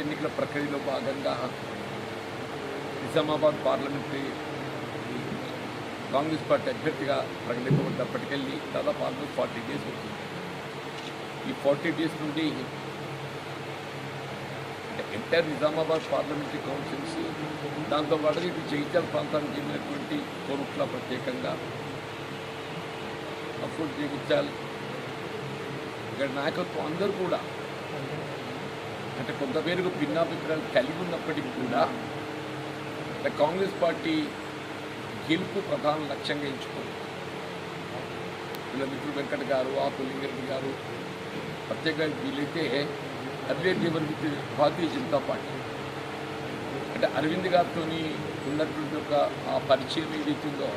ఎన్నికల ప్రక్రియలో భాగంగా నిజామాబాద్ పార్లమెంటరీ కాంగ్రెస్ పార్టీ అభ్యర్థిగా ప్రకటింపబడ్డప్పటికెళ్ళి దాదాపు ఆల్మోస్ట్ ఫార్టీ డేస్ అవుతుంది. ఈ ఫార్టీ డేస్ నుండి ఎంటైర్ నిజామాబాద్ పార్లమెంటరీ కౌన్సిల్స్ దాంతో పాటు ఇటు జగిత్యాల ప్రాంతానికి చెందినటువంటి కోరుట్ల ప్రత్యేకంగా అప్పుడు జగిత్యాల్ ఇక్కడ నాయకత్వం అందరూ కూడా అంటే కొంతమేరకు భిన్నాభిప్రాయాలు కలిగి ఉన్నప్పటికీ కూడా అంటే కాంగ్రెస్ పార్టీ గెలుపు ప్రధాన లక్ష్యంగా ఎంచుకుంది. వీళ్ళ మిత్రులు వెంకట్ గారు ఆకు లింగారెడ్డి గారు ప్రత్యేకంగా వీలైతే అర్లియర్ ఎవరి విత్ భారతీయ జనతా పార్టీ. అంటే అరవింద్ గారితో ఉన్నటువంటి ఒక ఆ పరిచయం ఏదైతుందో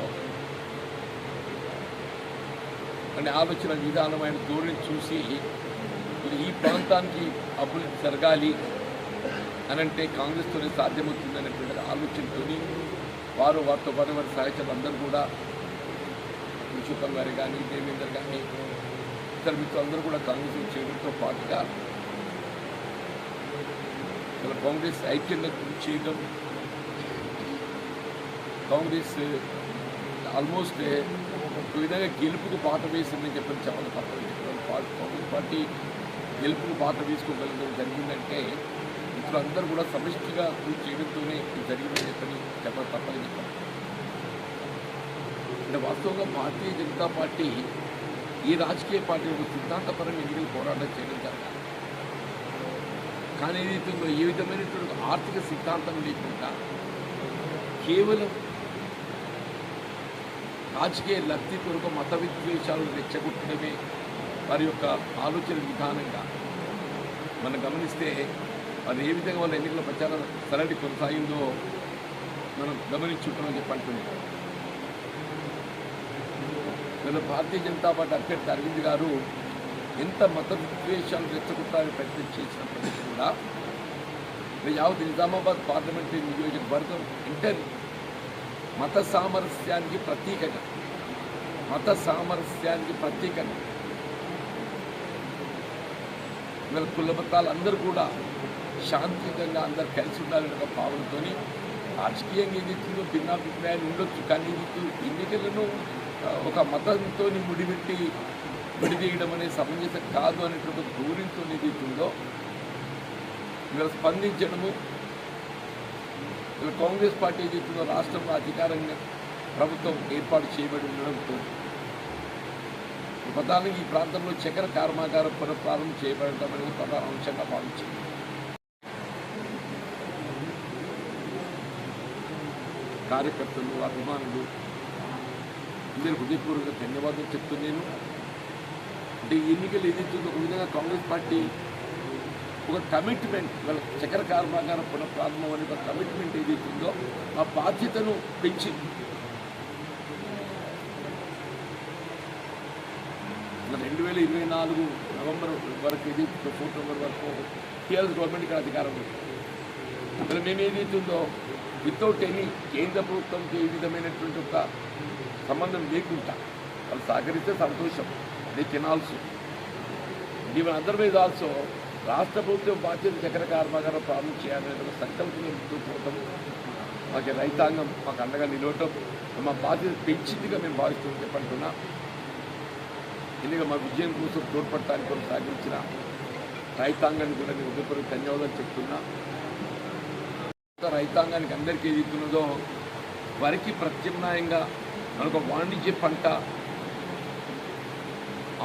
అంటే ఆలోచన విధానం ఆయన ధోరణి చూసి ఈ ప్రాంతానికి అభివృద్ధి జరగాలి అని అంటే కాంగ్రెస్తోనే సాధ్యమవుతుంది అనేటువంటి ఆలోచనతో వారు వారితో పాటు వారి సహాయకులు అందరూ కూడా విశ్వకం గారు కానీ దేవేందర్ కానీ ఇతర మిత్రులందరూ కూడా కాంగ్రెస్ చేయడంతో పాటుగా ఇలా కాంగ్రెస్ ఐక్యంగా కృషి చేయడం కాంగ్రెస్ ఆల్మోస్ట్ ఒక విధంగా గెలుపుకు పాట వేసిందని చెప్పని చెప్పాలి కాంగ్రెస్ పార్టీ గెలుపుకు పాట వేసుకోగలగడం జరిగిందంటే అందరూ కూడా సమిష్టిగా కృషి చేయడంతోనే జరిగిందని చెప్పని చెప్పడం తప్పని చెప్పాలి. అంటే వాస్తవంగా భారతీయ జనతా పార్టీ ఈ రాజకీయ పార్టీ ఒక సిద్ధాంతపరంగా ఎన్నికలు పోరాటం చేయడం జరగాలి కానీ ఏదైతుందో ఏ విధమైనటువంటి ఆర్థిక సిద్ధాంతం లేకుండా కేవలం రాజకీయ లబ్ధి కొరకు మత విద్వేషాలు రెచ్చగొట్టడమే వారి యొక్క ఆలోచన విధానంగా మనం గమనిస్తే అది ఏ విధంగా వాళ్ళ ఎన్నికల ప్రచారం సరళి కొనసాగిందో మనం గమనించుకుంటామని చెప్పి అంటున్నాం వీళ్ళ భారతీయ జనతా పార్టీ అభ్యర్థి అరవింద్ గారు ఎంత మత విద్వేషాలు రెచ్చగొట్టాలని ప్రయత్నం చేసినప్పటికీ కూడా యావత్ నిజామాబాద్ పార్లమెంటరీ నియోజకవర్గం ఇంటర్ మత సామరస్యానికి ప్రతీకగా మత సామరస్యానికి ప్రతీకగా వీళ్ళ కుల మతాలు అందరూ కూడా శాంతియుతంగా అందరు కలిసి ఉండాలనే ఒక భావనతో రాజకీయంగా ఏదైతుందో భిన్నాభిప్రాయాలు ఉండొచ్చు కానీ ఎన్నికలను ఒక మతంతో ముడిపెట్టి విడిదీయడం అనేది సమంజసం కాదు అనేటువంటి దూరంతో ధోరణితో ఏదైతుందో వీళ్ళు స్పందించడము ఇలా కాంగ్రెస్ పార్టీ ఏదైతుందో రాష్ట్రంలో అధికారంగా ప్రభుత్వం ఏర్పాటు చేయబడి ఉండడంతో ప్రధానంగా ఈ ప్రాంతంలో చక్కెర కర్మాగారం పునఃప్రారంభం చేయబడటం అనేది ప్రధాన అంశంగా భావించింది. కార్యకర్తలు అభిమానులు నేను హృదయపూర్వక ధన్యవాదాలు చెప్తున్నాను అంటే ఈ ఎన్నికలు ఏదైతుందో ఒక విధంగా కాంగ్రెస్ పార్టీ ఒక కమిట్మెంట్ వాళ్ళ చక్కెర కర్మాగారం పునఃప్రారంభం అనే ఒక కమిట్మెంట్ ఏదైతుందో ఆ బాధ్యతను పెంచింది రెండు వేల ఇరవై నాలుగు నవంబర్ వరకు ఇది ఫోర్త్ నవంబర్ వరకు టీఆర్ఎస్ గవర్నమెంట్ ఇక్కడ అధికారం ఉంది. మేము ఏదైతుందో వితౌట్ ఎనీ కేంద్ర ప్రభుత్వంకి ఏ విధమైనటువంటి ఒక సంబంధం లేకుండా వాళ్ళు సహకరిస్తే సంతోషం they can also. Even otherwise also రాష్ట్ర ప్రభుత్వం బాధ్యత చక్ర కర్మాగారం ప్రారంభం చేయాలనే సంకల్పం పోవటం మాకు రైతాంగం మాకు అండగా నిలవటం మా బాధ్యత పెంచిందిగా మేము భావిస్తామని చెప్పంటున్నా ఎందుకంటే మా విజయం కోసం తోడ్పడటానికి కూడా సహకరించిన రైతాంగానికి కూడా నేను ఉదయపూర్వక ధన్యవాదాలు చెప్తున్నా. రైతాంగానికి అందరికీ ఏది ఇస్తున్నదో వరికి ప్రత్యామ్నాయంగా మనకు వాణిజ్య పంట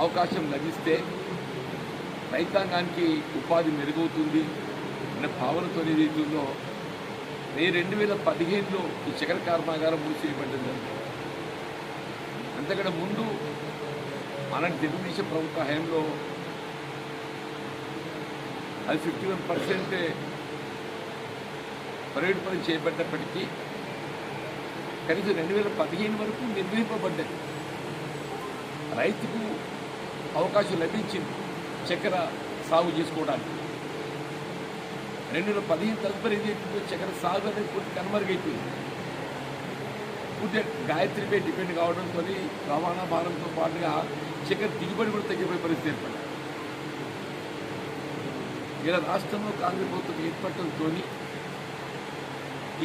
అవకాశం లభిస్తే రైతాంగానికి ఉపాధి మెరుగవుతుంది అనే భావనతో ఏదైతుందో మే రెండు వేల పదిహేనులో ఈ చక్కెర కర్మాగారం మూసివేయబడ్డం జరిగింది. అంతకంటే ముందు మన తెలుగుదేశం ప్రభుత్వ హయాంలో అది ఫిఫ్టీ వన్ పర్సెంట్ ప్రైవేట్ పని చేయబడ్డప్పటికీ కనీసం రెండు వేల పదిహేను వరకు నిర్వహింపబడ్డది. రైతుకు అవకాశం లభించింది చక్కెర సాగు చేసుకోవడానికి. రెండు వేల పదిహేను తదుపరి ఏదైతుందో చక్కెర సాగు అనేది పూర్తి కనుమరుగైపోయింది. పూర్తిగా గాయత్రిపై డిపెండ్ కావడంతో రవాణా భారంతో పాటుగా చక్కెర దిగుబడి కూడా తగ్గిపోయే పరిస్థితి ఏర్పడింది. ఇలా రాష్ట్రంలో కాంగ్రెస్ ప్రభుత్వం ఏర్పడటంతో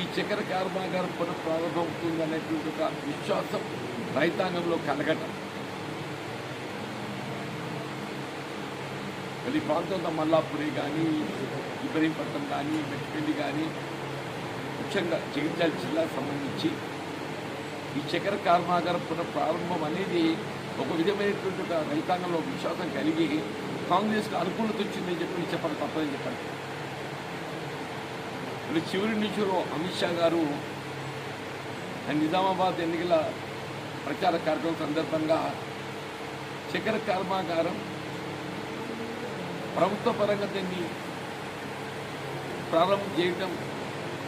ఈ చక్కెర కర్మాగారం పునఃప్రారంభమవుతుంది అనేటువంటి ఒక విశ్వాసం రైతాంగంలో కలగటం. మళ్ళీ ఈ ప్రాంతంలో మల్లాపురి కానీ ఇబ్రహీంపట్నం కానీ మెట్టిపల్లి కానీ ముఖ్యంగా జగిత్యాల జిల్లాకు సంబంధించి ఈ చక్కెర కర్మాగారం పునఃప్రారంభం అనేది ఒక విధమైనటువంటి ఒక రైతాంగంలో విశ్వాసం కలిగి కాంగ్రెస్కి అనుకూలత వచ్చిందని చెప్పి చెప్పక తప్పదని చెప్పారు ఇప్పుడు చివరి నుంచి అమిత్ షా గారు ఆయన నిజామాబాద్ ఎన్నికల ప్రచార కార్యక్రమం సందర్భంగా చక్కెర కర్మాగారం ప్రభుత్వ పరంగా దీన్ని ప్రారంభం చేయటం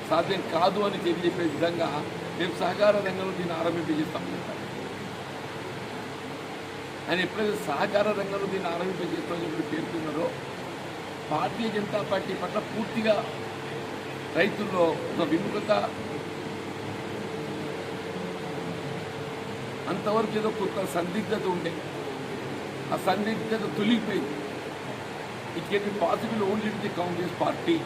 సాధ్యం కాదు అని తెలియజెప్పే విధంగా మేము సహకార రంగంలో దీన్ని ఆరంభింపజేస్తాం చెప్పారు ఆయన ఎప్పుడైతే సహకార రంగంలో దీన్ని ఆరంభింపజేస్తామని చెప్పి పేర్కొన్నారో భారతీయ జనతా పార్టీ పట్ల పూర్తిగా రైతుల్లో ఒక విముఖత. అంతవరకు ఏదో కొంత సందిగ్ధత ఉండే. ఆ సందిగ్ధత తొలిగిపోయింది. It can be possible only with the Congress party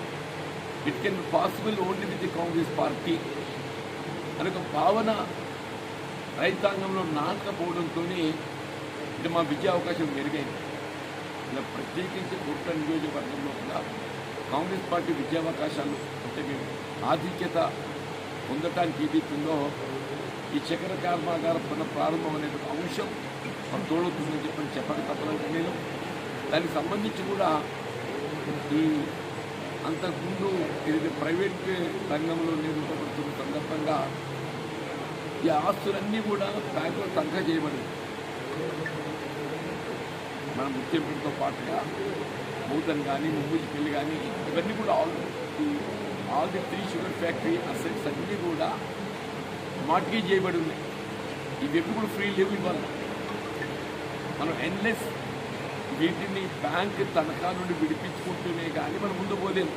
it can be possible only with the Congress party అనే ఒక భావన రైతాంగంలో నాటకపోవడంతో ఇది మా విద్యా అవకాశం మెరుగైంది. ఇలా ప్రత్యేకించి కుట్ర నియోజకవర్గంలో కూడా కాంగ్రెస్ పార్టీ విద్యావకాశాలు అంటే మేము ఆధిక్యత పొందటానికి ఏదైతుందో ఈ చక్కెర కర్మాగార పునః ప్రారంభం అనే ఒక అంశం మనం తోడవుతుందని చెప్పని చెప్పక తప్పదంటే నేను. దానికి సంబంధించి కూడా ఈ అంతకుముందు ఇది ప్రైవేట్ రంగంలో నిరూపబడుతున్న సందర్భంగా ఈ ఆస్తులన్నీ కూడా బ్యాంకులో తనఖా చేయబడింది మన ముఖ్యమంత్రితో పాటుగా నూతన్ కానీ ముంబూజి పెళ్ళి కానీ ఇవన్నీ కూడా all all the three sugar factory assets అన్నీ కూడా మార్టిగేజ్ చేయబడి ఉన్నాయి. ఇవి ఎప్పుడు కూడా ఫ్రీ లేవు ఇవ్వాలి మనం ఎన్లెస్ వీటిని బ్యాంక్ తనఖా నుండి విడిపించుకుంటూనే కానీ మనం ముందు పోలేము.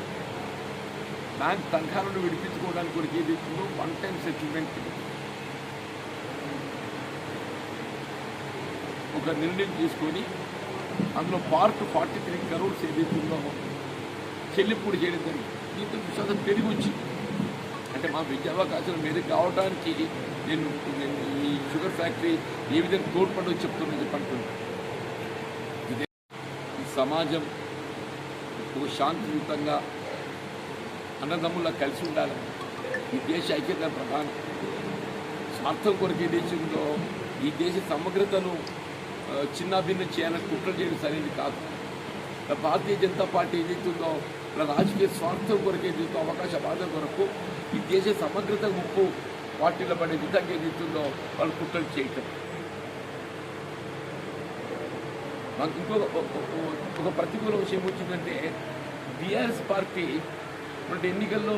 బ్యాంక్ తనఖా నుండి విడిపించుకోవడానికి కూడా ఏది ఇస్తుందో వన్ టైం సెటిల్మెంట్ ఒక నిర్ణయం తీసుకొని అందులో పార్ట్ ఫార్టీ త్రీ కరోడ్స్ ఏదైతుందో చెల్లింపుడు చేయడం జరిగింది. దీంతో విశ్వాసం పెరిగి వచ్చింది. అంటే మా విద్యావకాశాలు మెరుగు కావడానికి నేను నేను ఈ షుగర్ ఫ్యాక్టరీ ఏ విధంగా తోడ్పడో చెప్తున్నా చెప్పంటున్నాను ఈ సమాజం ఒక శాంతియుతంగా అన్నదమ్ములా కలిసి ఉండాలి. ఈ దేశ ఐక్యత ప్రధానం. స్వార్థం కొరకు ఈ దేశంలో ఈ దేశ సమగ్రతను చిన్నాభిన్నం చేయాలని కుట్ర చేయడం సరైనది కాదు. భారతీయ జనతా పార్టీ ఏదైతుందో ఇలా రాజకీయ స్వార్థం కొరకు ఏదైతుందో అవకాశ బాధ కొరకు ఈ దేశ సమగ్రత ముప్పు పార్టీలో పడే విధంగా ఏదైతుందో వాళ్ళు కుట్రలు చేయటం. మాకు ఇంకో ఒక- ప్రతికూల విషయం వచ్చిందంటే బీఆర్ఎస్ పార్టీ ఇప్పుడు ఎన్నికల్లో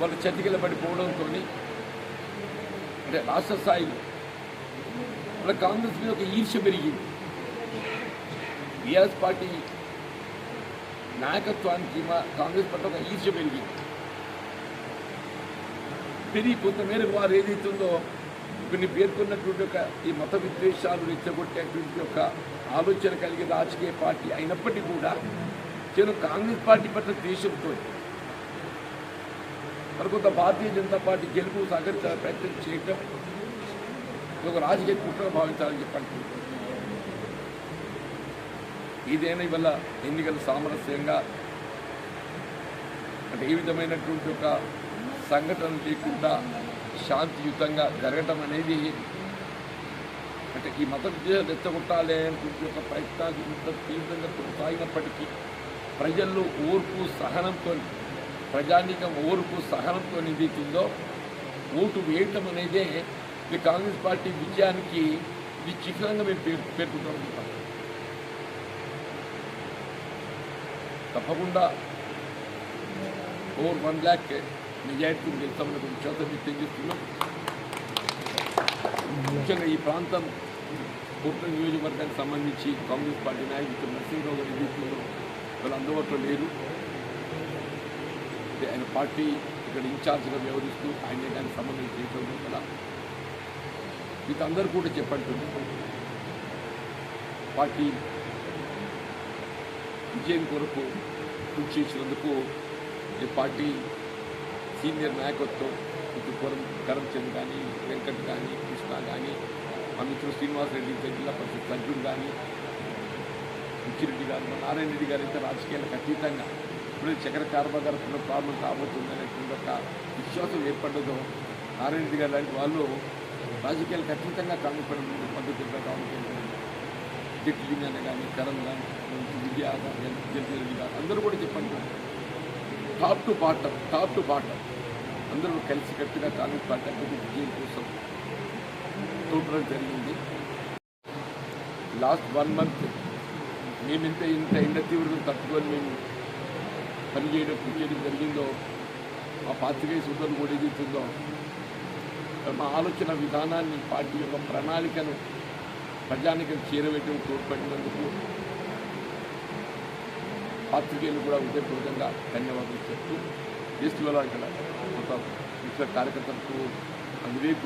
వాళ్ళు చతికిల పడిపోవడంతో అంటే రాష్ట్ర స్థాయిలో వాళ్ళ కాంగ్రెస్ మీద ఒక ఈర్ష్య పెరిగింది. బీఆర్ఎస్ పార్టీ నాయకత్వానికి మా కాంగ్రెస్ పట్ల ఒక ఈర్ష్య పెరిగింది. పెరిగి కొంతమేరకు వారు ఏదైతుందో కొన్ని పేర్కొన్నటువంటి ఒక ఈ మత విద్వేషాలు రెచ్చగొట్టేటువంటి ఒక ఆలోచన కలిగే రాజకీయ పార్టీ అయినప్పటికీ కూడా నేను కాంగ్రెస్ పార్టీ పట్ల ద్వేషంతో మరి కొంత భారతీయ జనతా పార్టీ గెలుపు సహకరించాలని ప్రయత్నం చేయటం ఒక రాజకీయ కుట్ర భావించాలని చెప్పండి. ఇదేనా ఇవల్ల ఎన్నికలు సామరస్యంగా? అంటే ఏ విధమైనటువంటి ఒక సంఘటన లేకుండా శాంతియుతంగా జరగటం అనేది అంటే ఈ మత విద్యను రెచ్చగొట్టాలి అనేటువంటి ఒక ప్రయత్నాలు ఇంత తీవ్రంగా కొనసాగినప్పటికీ ప్రజల్లో ఓర్పు సహనంతో ప్రజానీకం ఓర్పు సహనంతో ఏదైతుందో ఓటు వేయటం అనేదే మీ కాంగ్రెస్ పార్టీ విజయానికి ఇది చిహ్నంగా మేము పేరు పేర్కొంటాం తప్పకుండా ఓవర్ వన్ ల్యాక్ మెజారిటీ గెలుస్తామని ఒక విశ్వాసం వ్యక్తం చేస్తున్నాం. ముఖ్యంగా ఈ ప్రాంతం కోట్ల నియోజకవర్గానికి సంబంధించి కాంగ్రెస్ పార్టీ నాయకులు నరసింహరావు గారి తీసుకున్నారు వాళ్ళు అందుబాటులో లేరు. ఆయన పార్టీ ఇక్కడ ఇన్ఛార్జ్గా వ్యవహరిస్తూ ఆయన దానికి సంబంధించి చేయడం కదా. మీకు అందరూ కూడా చెప్పండి. పార్టీ విజయం కొరకు కృషి చేసినందుకు ఈ పార్టీ సీనియర్ నాయకత్వం ఇటు కొరం కరమ్చంద్ కానీ వెంకట్ కానీ కృష్ణ కానీ మా మిత్రుడు శ్రీనివాసరెడ్డి జిల్లా పరిషత్ సభ్యుడు కానీ ముచ్చిరెడ్డి గారు మా నారాయణ రెడ్డి గారు అయితే రాజకీయాలకు అతీతంగా ఇప్పుడు చక్ర కార్మగారు ప్రాబ్లం కాబోతుంది అనేటువంటి ఒక విశ్వాసం ఏర్పడ్డదో నారాయణ రెడ్డి గారు లాంటి వాళ్ళు రాజకీయాలకు అతీతంగా కాంగ్రెస్ పద్ధతులుగా కావాలి జట్లింగ్ అని కానీ కరణ్ కానీ విద్యా కానీ జడ్జిరెడ్డి గారు అందరూ కూడా చెప్పండి. Top to bottom top to bottom అందరూ కలిసి కట్టుగా కాంగ్రెస్ పార్టీ అభివృద్ధి విజయం కోసం చూడడం జరిగింది. లాస్ట్ వన్ మంత్ మేము ఇంత ఇంత ఎండ తీవ్రతను తట్టుకొని మేము పనిచేయడం కృషి చేయడం జరిగిందో మా పాత్రికేయ సూత్రం కూడా ఏదైతుందో మా ఆలోచన విధానాన్ని పార్టీ యొక్క ప్రణాళికను ప్రజానికి చేరవేయడం తోడ్పడినందుకు పాత్రికేయులు కూడా హృదయపూర్వకంగా ధన్యవాదాలు చెప్తూ ఫెస్టివల్ ఇక్కడ ఒక ఇతర కార్యకర్తలకు వివేక్